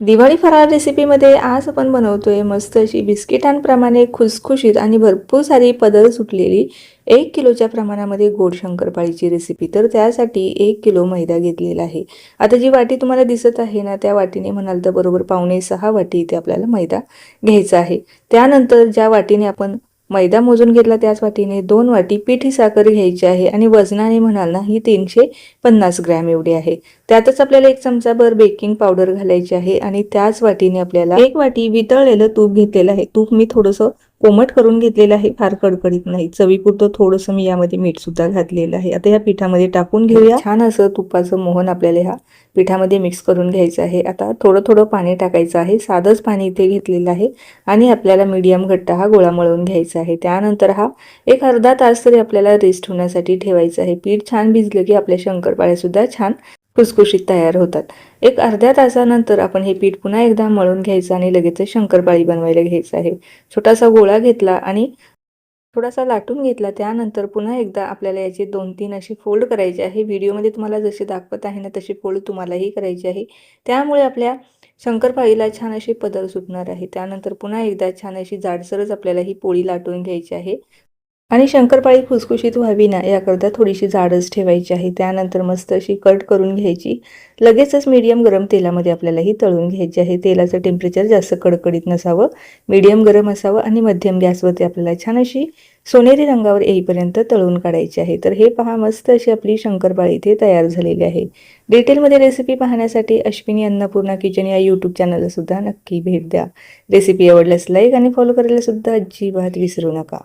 दिवाळी फराळ रेसिपीमध्ये आज आपण बनवतोय मस्त अशी बिस्किटांप्रमाणे खुसखुशीत आणि भरपूर सारी पदर सुटलेली एक किलोच्या प्रमाणामध्ये गोड शंकरपाळीची रेसिपी तर त्यासाठी एक किलो मैदा घेतलेला आहे. आता जी वाटी तुम्हाला दिसत आहे ना त्या वाटीने म्हणाल तर बरोबर पावणे सहा वाटी इथे आपल्याला मैदा घ्यायचा आहे. त्यानंतर ज्या वाटीने आपण मैदा मोजून घेतला त्याच वाटीने. दोन वाटी पिठी साखर घ्यायची आहे आणि वजनाने म्हणाल ना ही तीनशे पन्नास ग्रॅम एवढी आहे. त्यातच आपल्याला एक चमचाभर बेकिंग पावडर घालायची आहे आणि त्याच वाटीने आपल्याला एक वाटी वितळलेलं तूप घेतलेलं आहे. तूप मी थोडंसं कोमट करून घेतलेलं आहे फार कडकडीत नाही. चवीपुरतं थोडंसं मी यामध्ये मीठ सुद्धा घातलेलं आहे. आता या पिठामध्ये टाकून घेऊया. छान असं तुपाचं मोहन आपल्याला ह्या पिठामध्ये मिक्स करून घ्यायचं आहे. आता थोडं थोडं पाणी टाकायचं आहे. साधंच पाणी इथे घेतलेलं आहे. आणि आपल्याला मीडियम घट्ट हा गोळा मळून घ्यायचा आहे. त्यानंतर हा एक अर्धा तास तरी आपल्याला रेस्ट होण्यासाठी ठेवायचा आहे. पीठ छान भिजलं की आपल्या शंकरपाळ्या सुद्धा छान खुसखुशीत तयार होतात. एक अर्ध्या तासानंतर आपण हे पीठ पुन्हा एकदा मळून घ्यायचं आणि लगेच शंकरपाळी बनवायला घ्यायचं आहे. छोटासा गोळा घेतला आणि थोडासा लाटून घेतला. त्यानंतर पुन्हा एकदा आपल्याला याचे दोन तीन असे फोल्ड करायचे आहे. व्हिडिओमध्ये तुम्हाला जसे दाखवत आहे ना तसे फोल्ड तुम्हालाही करायचे आहे. त्यामुळे आपल्या शंकरपाळीला छान अशी पदर सुटणार आहे. त्यानंतर पुन्हा एकदा छान अशी जाडसरच आपल्याला ही पोळी लाटून घ्यायची आहे. आणि शंकरपाळी खुसखुशीत व्हावी ना याकरता थोडीशी जाडच ठेवायची आहे. त्यानंतर मस्त अशी कट करून घ्यायची. लगेचच मीडियम गरम तेलामध्ये आपल्याला ही तळून घ्यायची आहे. तेलाचं टेम्परेचर जास्त कडकडीत नसावं. मीडियम गरम असावं आणि मध्यम गॅसवरती आपल्याला छान अशी सोनेरी रंगावर येईपर्यंत तळून काढायची आहे. तर हे पहा मस्त अशी आपली शंकरपाळी इथे तयार झालेली आहे. डिटेलमध्ये रेसिपी पाहण्यासाठी अश्विनी अन्नपूर्णा किचन या यूट्यूब चॅनलला सुद्धा नक्की भेट द्या. रेसिपी आवडल्यास लाईक आणि फॉलो करायला सुद्धा अजिबात विसरू नका.